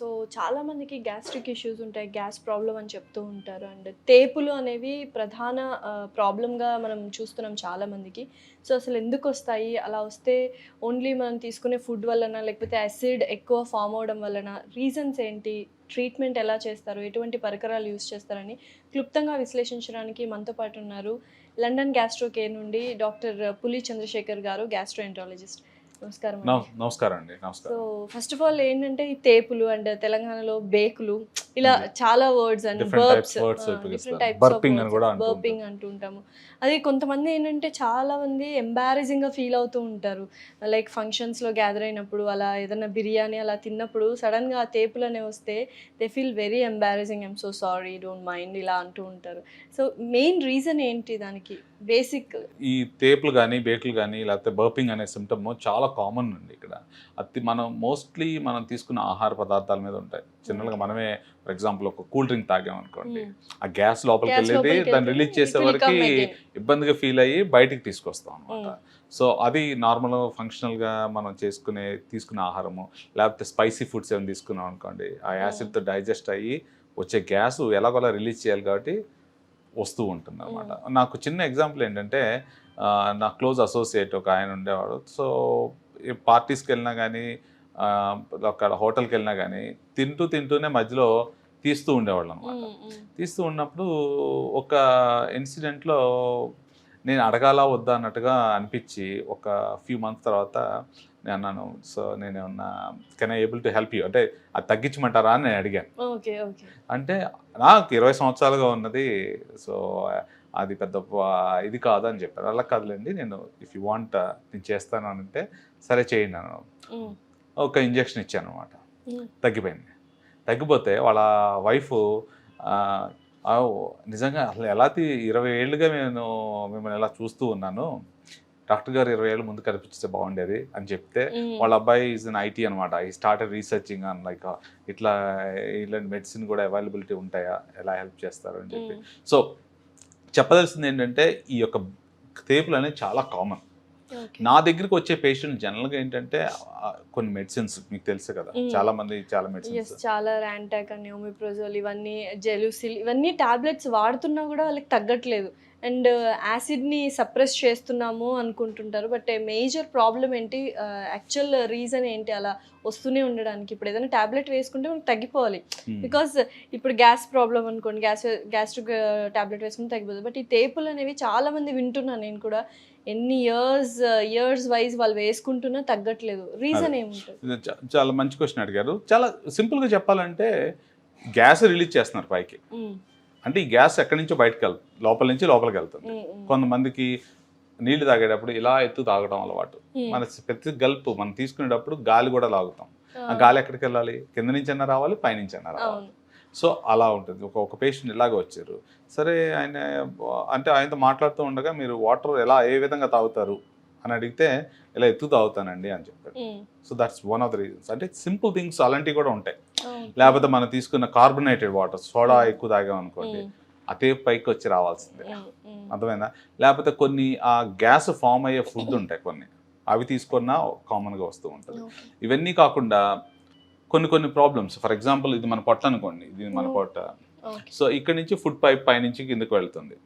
So చాలామందికి gastric issues ఉంటాయి gas problem అని చెప్తూ ఉంటారు. అండ్ తేపులు అనేవి ప్రధాన ప్రాబ్లంగా మనం చూస్తున్నాం చాలామందికి సో అసలు ఎందుకు వస్తాయి? అలా వస్తే ఓన్లీ మనం తీసుకునే ఫుడ్ వలన లేకపోతే యాసిడ్ ఎక్కువ ఫామ్ అవడం వలన రీజన్స్ ఏంటి? ట్రీట్మెంట్ ఎలా చేస్తారు? ఎటువంటి పరికరాలు యూస్ చేస్తారని క్లుప్తంగా విశ్లేషించడానికి మనతో పాటు ఉన్నారు లండన్ గ్యాస్ట్రో కేర్ నుండి డాక్టర్ పులి చంద్రశేఖర్ గారు గ్యాస్ట్రోఎంట్రాలజిస్ట్ నమస్కారం అండి. నమస్కారం అండి సో ఫస్ట్ ఆఫ్ ఆల్ ఏంటంటే ఈ తేపులు అండ్ తెలంగాణలో బేకులు ఇలా ఉంది. చాలా వర్డ్స్ అండ్ ఉపయోగిస్తారు. డిఫరెంట్ టైప్స్ బర్పింగ్ అంటూ ఉంటాము. అది కొంతమంది ఏంటంటే చాలా మంది ఎంబారసింగ్గా ఫీల్ అవుతూ ఉంటారు. లైక్ ఫంక్షన్స్లో గ్యాదర్ అయినప్పుడు అలా ఏదైనా బిర్యానీ అలా తిన్నప్పుడు సడన్గా ఆ తేపులు అనేవి వస్తే they feel very embarrassing I'm so sorry don't mind ఇలా అంటూ ఉంటారు. సో మెయిన్ రీజన్ ఏంటి దానికి? బేసిక్ ఈ తేపులు కానీ బేకులు కానీ లేకపోతే బర్పింగ్ అనే సిమ్టమ్ చాలా కామన్ అండి ఇక్కడ. అది మనం మోస్ట్లీ మనం తీసుకున్న ఆహార పదార్థాల మీద ఉంటాయి. జనరల్గా మనమే ఫర్ ఎగ్జాంపుల్ ఒక కూల్ డ్రింక్ తాగాం అనుకోండి ఆ గ్యాస్ లోపలికి వెళ్ళేది దాన్ని రిలీజ్ చేసే వరకు. ఇబ్బందిగా ఫీల్ అయ్యి బయటికి తీసుకొస్తాం అనమాట. సో అది నార్మల్ ఫంక్షనల్గా మనం చేసుకునే తీసుకునే ఆహారము లేకపోతే స్పైసీ ఫుడ్స్ ఏమైనా తీసుకున్నాం అనుకోండి ఆ యాసిడ్తో డైజెస్ట్ అయ్యి వచ్చే గ్యాస్ ఎలాగోలా రిలీజ్ చేయాలి కాబట్టి వస్తూ ఉంటుంది అనమాట నాకు చిన్న ఎగ్జాంపుల్ ఏంటంటే నా క్లోజ్ అసోసియేట్ ఒక ఆయన ఉండేవాడు. సో పార్టీస్కి వెళ్ళినా కానీ అక్కడ హోటల్కి వెళ్ళినా కానీ తింటూ తింటూనే మధ్యలో తీస్తూ ఉండేవాళ్ళు అనమాట తీస్తూ ఉన్నప్పుడు ఒక ఇన్సిడెంట్లో నేను అడగాలా వద్దా అన్నట్టుగా అనిపించి ఒక ఫ్యూ మంత్స్ తర్వాత నేను అన్నాను సో నేను ఏమన్నా can I able to help you అంటే అది తగ్గించమంటారా? అని నేను అడిగాను. అంటే నాకు ఇరవై సంవత్సరాలుగా ఉన్నది సో అది పెద్ద ఇది కాదు అని చెప్పారు. అలా కాదులేండి నేను ఇఫ్ యూ వాంట్ నేను చేస్తాను అని అంటే సరే చేయండి అన్నాను. ఒక ఇంజెక్షన్ ఇచ్చాను అనమాట తగ్గిపోయింది. తగ్గిపోతే వాళ్ళ వైఫ్ నిజంగా అసలు ఎలా ఇరవై ఏళ్ళుగా నేను మిమ్మల్ని ఎలా చూస్తూ ఉన్నాను డాక్టర్ గారు ఇరవై ఏళ్ళు ముందు కనిపించితే బాగుండేది అని చెప్తే వాళ్ళ అబ్బాయి ఈజ్ ఇన్ ఐటీ అనమాట ఈ స్టార్టెడ్ రీసెర్చింగ్ అని లైక్ ఇట్లా ఇలాంటి మెడిసిన్ కూడా అవైలబిలిటీ ఉంటాయా? ఎలా హెల్ప్ చేస్తారు అని చెప్పి. సో చెప్పదలసింది ఏంటంటే ఈ యొక్క తేపులు అనేది చాలా కామన్ నా దగ్గరికి వచ్చే పేషెంట్ జనరల్గా ఏంటంటే కొన్ని మెడిసిన్స్ మీకు తెలుసు కదా. చాలా మంది చాలా మెడిసిన్స్ చాలా ర్యాంటాక్ అని ఇవన్నీ జెలుసిల్ ఇవన్నీ టాబ్లెట్స్ వాడుతున్నా కూడా వాళ్ళకి తగ్గట్లేదు. అండ్ యాసిడ్ని సప్రెస్ చేస్తున్నాము అనుకుంటుంటారు. బట్ మేజర్ ప్రాబ్లం ఏంటి? యాక్చువల్ రీజన్ ఏంటి? అలా వస్తూనే ఉండడానికి. ఇప్పుడు ఏదైనా టాబ్లెట్ వేసుకుంటే మనకి తగ్గిపోవాలి. బికాస్ ఇప్పుడు గ్యాస్ ప్రాబ్లం అనుకోండి గ్యాస్ గ్యాస్ట్రిక్ టాబ్లెట్ వేసుకుంటే తగ్గిపోతుంది. బట్ ఈ తేపులు అనేవి చాలా మంది వింటున్నాను నేను కూడా. ఎన్ని ఇయర్స్ ఇయర్స్ వైజ్ వాళ్ళు వేసుకుంటున్నా తగ్గట్లేదు. రీజన్ ఏముంటుంది? చాలా మంచి క్వశ్చన్ అడిగారు. చాలా సింపుల్గా చెప్పాలంటే గ్యాస్ రిలీజ్ చేస్తున్నారు పైకి. ఉమ్, అంటే ఈ గ్యాస్ ఎక్కడి నుంచో బయటకు వెళ్తుంది. లోపల నుంచి లోపలికి వెళ్తుంది. కొంతమందికి నీళ్ళు తాగేటప్పుడు ఇలా ఎత్తు తాగడం అలవాటు. మన ప్రతి గల్పు మనం తీసుకునేటప్పుడు గాలి కూడా లాగుతాం. ఆ. గాలి ఎక్కడికి వెళ్ళాలి? కింద నుంచి అన్నా రావాలి పైనుంచి అన్నా రావాలి. సో అలా ఉంటుంది. ఒక ఒక పేషెంట్ ఇలాగ వచ్చారు. సరే ఆయన అంటే ఆయనతో మాట్లాడుతూ ఉండగా మీరు వాటర్ ఎలా ఏ విధంగా తాగుతారు? అని అడిగితే ఇలా ఎత్తు తాగుతానండి అని చెప్పారు so that's one of the reasons అంటే సింపుల్ థింగ్స్ అలాంటివి కూడా ఉంటాయి. లేకపోతే మనం తీసుకున్న కార్బొనేటెడ్ వాటర్ సోడా ఎక్కువ తాగాం అనుకోండి అదే పైకి వచ్చి రావాల్సిందే. అర్థమైందా? లేకపోతే కొన్ని ఆ గ్యాస్ ఫామ్ అయ్యే ఫుడ్ ఉంటాయి కొన్ని. అవి తీసుకున్నా కామన్గా వస్తూ ఉంటుంది. ఇవన్నీ కాకుండా కొన్ని కొన్ని ప్రాబ్లమ్స్ ఫర్ ఎగ్జాంపుల్ ఇది మన పొట్ట అనుకోండి. ఇది మన. పొట్ట. సో ఇక్కడ నుంచి ఫుడ్ పైప్ పైనుంచి కిందకి వెళ్తుంది.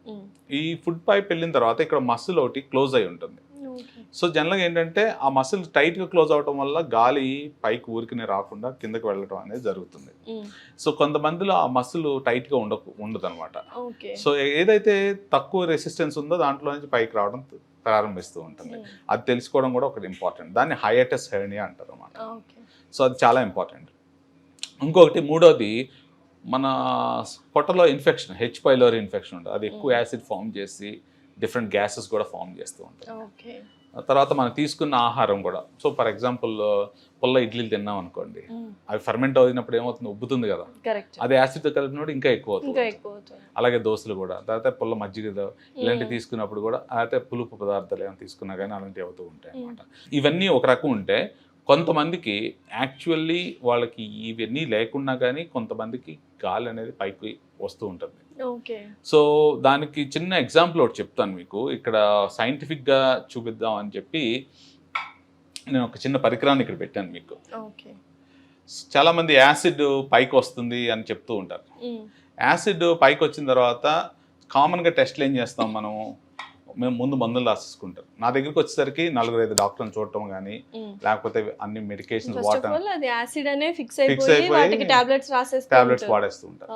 ఈ ఫుడ్ పైప్ వెళ్ళిన తర్వాత ఇక్కడ మసిల్ ఒకటి క్లోజ్ అయి ఉంటుంది. సో జనరల్గా ఏంటంటే ఆ మసిల్ టైట్గా క్లోజ్ అవడం వల్ల గాలి పైకి ఊరికనే రాకుండా కిందకి వెళ్ళడం అనేది జరుగుతుంది. సో కొంతమందిలో ఆ మసిల్ టైట్గా ఉండకు ఉండదు అనమాట. సో ఏదైతే తక్కువ రెసిస్టెన్స్ ఉందో దాంట్లో నుంచి పైకి రావడం ప్రారంభిస్తూ ఉంటుంది. అది తెలుసుకోవడం కూడా ఒకటి ఇంపార్టెంట్ దాన్ని హైయటస్ హెర్నియా అంటారు అనమాట. సో అది చాలా ఇంపార్టెంట్ ఇంకొకటి మూడోది మన పొట్టలో ఇన్ఫెక్షన్ హెచ్ పైలోరీ ఇన్ఫెక్షన్ ఉంటుంది. అది ఎక్కువ. యాసిడ్ ఫామ్ చేసి డిఫరెంట్ గ్యాసెస్ కూడా ఫామ్ చేస్తూ. ఆ తర్వాత మనం తీసుకున్న ఆహారం కూడా. సో ఫర్ ఎగ్జాంపుల్ పుల్ల ఇడ్లీలు తిన్నాం అనుకోండి. అవి ఫర్మెంట్ అవుతున్నప్పుడు ఏమవుతుంది? ఉబ్బుతుంది కదా. అది యాసిడ్తో కలిపినప్పుడు ఇంకా ఎక్కువ ఇంకా అవుతుంది ఎక్కువ అవుతుంది. అలాగే దోశలు కూడా. తర్వాత పుల్ల మజ్జిగ ఇలాంటివి తీసుకున్నప్పుడు కూడా అయితే పులుపు పదార్థాలు ఏమైనా తీసుకున్నా కానీ అలాంటివి అవుతూ ఉంటాయి అన్నమాట. ఇవన్నీ ఒక రకం ఉంటే కొంతమందికి యాక్చువల్లీ వాళ్ళకి ఇవన్నీ లేకున్నా కానీ కొంతమందికి గాలి అనేది పైకి వస్తూ ఉంటుంది. ఓకే. సో దానికి చిన్న ఎగ్జాంపుల్ ఒకటి చెప్తాను మీకు. ఇక్కడ సైంటిఫిక్గా చూపిద్దాం అని చెప్పి నేను ఒక చిన్న పరికరాన్ని ఇక్కడ పెట్టాను మీకు. ఓకే. చాలా మంది యాసిడ్ పైకి వస్తుంది అని చెప్తూ ఉంటారు. యాసిడ్ పైకి వచ్చిన తర్వాత కామన్గా టెస్ట్లు ఏం చేస్తాం మనం మేము ముందు మందులు రాసేసుకుంటారు నా దగ్గరికి వచ్చేసరికి నలుగురు ఐదు డాక్టర్ని చూడటం కానీ. లేకపోతే అన్ని యాసిడ్ అనే ఫిక్స్ అయిపోయి టాబ్లెట్స్ వాడేస్తూ ఉంటారు.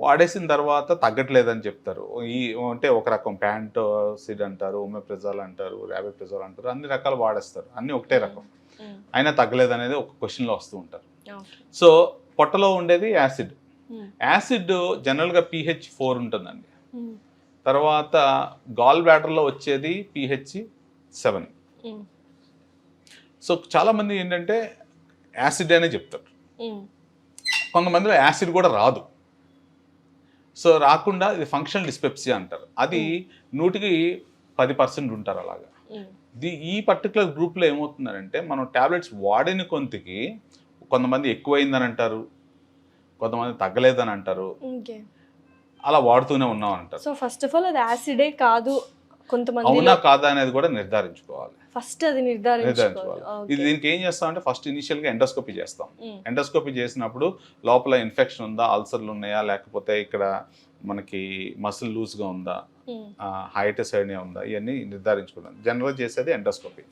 వాడేసిన తర్వాత తగ్గట్లేదని చెప్తారు. ఈ అంటే ఒక రకం ప్యాంటోసిడ్ అంటారు ఒమెప్రెజాల్ అంటారు ర్యాబిప్రెజాల్ అంటారు అన్ని రకాలు వాడేస్తారు. అన్ని ఒకటే రకం. అయినా తగ్గలేదు అనేది ఒక క్వశ్చన్లో వస్తూ ఉంటారు. సో పొట్టలో ఉండేది యాసిడ్. యాసిడ్ జనరల్గా పిహెచ్ ఫోర్ ఉంటుందండి. తర్వాత గాల్ బ్లాడర్లో వచ్చేది పిహెచ్ సెవెన్ సో చాలామంది ఏంటంటే యాసిడ్ అనే చెప్తారు. ఉమ్, కొంతమందిలో యాసిడ్ కూడా రాదు. సో రాకుండా ఇది ఫంక్షనల్ డిస్పెప్సియా అంటారు. అది నూటికి పది పర్సెంట్ ఉంటారు అలాగా. ఉమ్, ది ఈ పర్టికులర్ గ్రూప్లో ఏమవుతుందంటే మనం ట్యాబ్లెట్స్ వాడిన కొంతకి కొంతమంది ఎక్కువైందని అంటారు. కొంతమంది తగ్గలేదని అంటారు. అలా వాడుతూనే ఉన్నాం అంటారు. సో ఫస్ట్ ఆఫ్ ఆల్ అది యాసిడే కాదు కొంతమంది. అవునా కాదా అనేది కూడా నిర్ధారించుకోవాలి. ఫస్ట్ అది నిర్ధారించుకోవాలి. ఇది. దీనికి ఏం చేస్తాం అంటే ఫస్ట్ ఇనిషియల్గా ఎండోస్కోపీ చేస్తాం. ఎండోస్కోపీ చేసినప్పుడు లోపల ఇన్ఫెక్షన్ ఉందా అల్సర్లు ఉన్నాయా లేకపోతే ఇక్కడ మనకి మసిల్ లూజ్గా ఉందా ఉమ్, హైటస్ హెర్నియా ఉందా ఇవన్నీ నిర్ధారించుకున్నాం జనరల్ చేసేది ఎండోస్కోపీ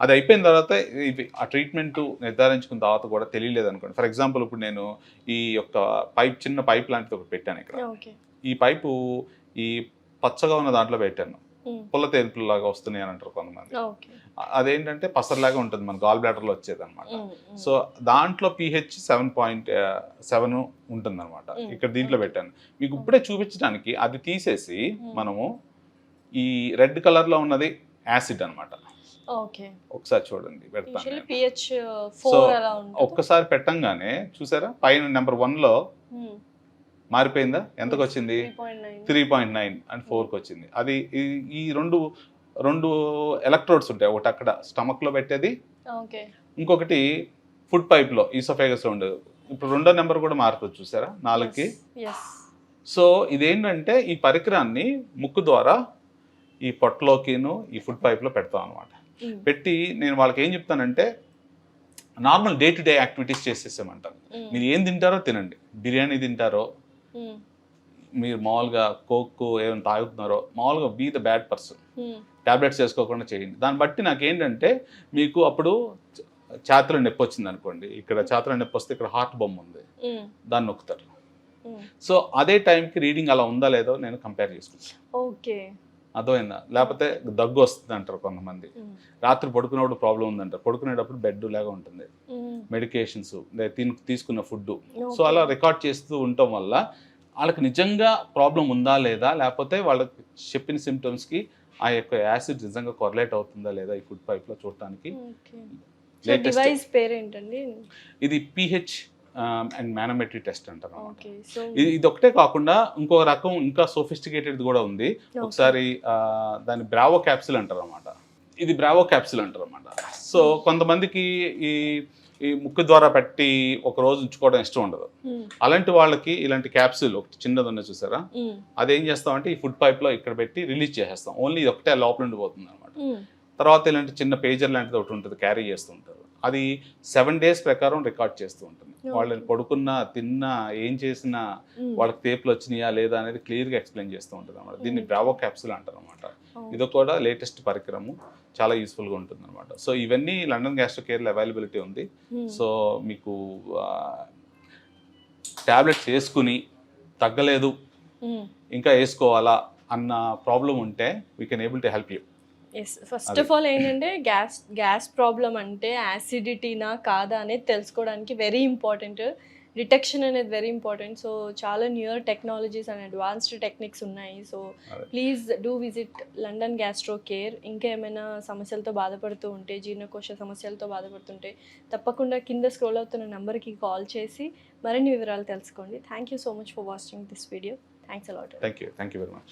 అది అయిపోయిన తర్వాత ఇవి ఆ ట్రీట్మెంట్ నిర్ధారించుకున్న తర్వాత కూడా తెలియలేదు అనుకోండి ఫర్ ఎగ్జాంపుల్ ఇప్పుడు నేను ఈ యొక్క పైప్ చిన్న పైప్ లాంటిది ఒకటి పెట్టాను ఇక్కడ. ఈ పైపు ఈ పచ్చగా ఉన్న దాంట్లో పెట్టాను. ఉమ్, పుల్ల తేలుపులాగా వస్తున్నాయి అని అంటారు కొంతమంది. అ- అదేంటంటే పసర్లాగా ఉంటుంది. మన గాల్ బ్లాడర్లో వచ్చేది అనమాట ఉమ్, ఉమ్, సో దాంట్లో పిహెచ్ సెవెన్ పాయింట్ సెవెన్ ఉంటుంది అనమాట. ఇక్కడ దీంట్లో పెట్టాను. మీకు ఇప్పుడే చూపించడానికి అది తీసేసి. మనము ఈ రెడ్ కలర్లో ఉన్నది యాసిడ్ అన్నమాట. ఓకే ఒకసారి చూడండి పెడతాను ఒక్కసారి పెట్టంగానే చూసారా? పైన నెంబర్ వన్లో ఉమ్, మారిపోయిందా? ఎంతకు వచ్చింది? 3.9. త్రీ పాయింట్ నైన్ అండ్ ఫోర్కి వచ్చింది. అది ఈ- రెండు రెండు ఎలక్ట్రోడ్స్ ఉంటాయి ఒకటి అక్కడ స్టమక్లో పెట్టేది. ఓకే. ఇంకొకటి ఫుడ్ పైప్లో ఈసోఫేగస్లో ఉండేది ఇప్పుడు రెండో నెంబర్ కూడా మారుతుంది చూసారా? నాలుగుకి. సో ఇదేంటంటే ఈ పరికరాన్ని ముక్కు ద్వారా ఈ పొట్టలోకిను ఈ ఫుడ్ పైప్లో పెడతాం అనమాట పెట్టి నేను వాళ్ళకి ఏం చెప్తానంటే normal day to day activities చేసేసామంటాను. మీరు ఏం తింటారో తినండి. బిర్యానీ తింటారో మీరు మామూలుగా కోక్ ఏమైనా తాగుతున్నారో మామూలుగా be the bad person. Tablets వేసుకోకుండా చేయండి. దాన్ని బట్టి నాకు ఏంటంటే మీకు అప్పుడు చ- ఛాతీలో నొప్పి వచ్చింది అనుకోండి. ఇక్కడ ఛాతీలో నొప్పి వస్తే ఇక్కడ హార్ట్ బొమ్మ ఉంది. దాన్ని నొక్కుతారు. సో అదే టైంకి రీడింగ్ అలా ఉందా లేదో నేను కంపేర్ చేసుకుంటాను. ఓకే. అర్థమైందా? లేకపోతే దగ్గు వస్తుంది అంటారు కొంతమంది. రాత్రి పడుకునేప్పుడు ప్రాబ్లం ఉందంటారు. పడుకునేటప్పుడు బెడ్ లాగా ఉంటుంది. మెడికేషన్స్ తీసుకున్న ఫుడ్ సో అలా రికార్డ్ చేస్తూ ఉండటం వల్ల వాళ్ళకి నిజంగా ప్రాబ్లం ఉందా లేదా? లేకపోతే వాళ్ళకి చెప్పిన సిమ్టమ్స్కి ఆ యొక్క యాసిడ్ నిజంగా కొరలేట్ అవుతుందా లేదా ఈ ఫుడ్ పైప్లో చూడటానికి? ఇది పిహెచ్ అండ్ మేనమెట్రీ టెస్ట్ అంటారు సో ఇది ఒకటే కాకుండా ఇంకో రకం ఇంకా సోఫిస్టికేటెడ్ కూడా ఉంది. ఒకసారి దాన్ని బ్రావో క్యాప్సిల్ అంటారు అనమాట ఇది బ్రావో క్యాప్సిల్ అంటారు అనమాట సో కొంతమందికి ఈ ఈ ముక్కు ద్వారా పెట్టి ఒక రోజు ఉంచుకోవడం ఇష్టం ఉండదు. అలాంటి వాళ్ళకి ఇలాంటి క్యాప్సిల్ ఒకటి చిన్నది ఉన్నది చూసారా? అదేం చేస్తామంటే ఈ ఫుడ్ పైప్లో ఇక్కడ పెట్టి రిలీజ్ చేసేస్తాం. ఓన్లీ ఇది ఒకటే లోపల ఉండిపోతుంది అనమాట తర్వాత ఇలాంటి చిన్న పేజర్ లాంటిది ఒకటి ఉంటుంది క్యారీ చేస్తూ ఉంటారు. అది సెవెన్ డేస్ ప్రకారం రికార్డ్ చేస్తూ ఉంటుంది. వాళ్ళని పడుకున్నా తిన్నా ఏం చేసినా వాళ్ళకి తేపులు వచ్చినాయా లేదా అనేది క్లియర్గా ఎక్స్ప్లెయిన్ చేస్తూ ఉంటుంది అనమాట దీన్ని. బ్రావో క్యాప్సుల్ అంటారు అనమాట ఇది కూడా లేటెస్ట్ పరికరము. చాలా యూస్ఫుల్గా ఉంటుంది అనమాట సో ఇవన్నీ లండన్ గ్యాస్ట్రో కేర్లో అవైలబిలిటీ ఉంది సో మీకు ట్యాబ్లెట్స్ వేసుకుని తగ్గలేదు. ఇంకా వేసుకోవాలా అన్న ప్రాబ్లం ఉంటే we can able to help you as first. Of all ఏంటంటే గ్యాస్ గ్యాస్ ప్రాబ్లం అంటే యాసిడిటీనా కాదా అనేది తెలుసుకోవడానికి వెరీ ఇంపార్టెంట్ డిటెక్షన్ అనేది వెరీ ఇంపార్టెంట్ సో చాలా newer technologies and advanced techniques ఉన్నాయి. So. Please do visit London gastro care ఇంకా ఏమైనా సమస్యలతో బాధపడుతూ ఉంటే జీర్ణకోశ సమస్యలతో బాధపడుతుంటే తప్పకుండా కింద స్క్రోల్ అవుతున్న నెంబర్కి కాల్ చేసి మరిన్ని వివరాలు తెలుసుకోండి. Thank you so much for watching this video thanks a lot thank you thank you very much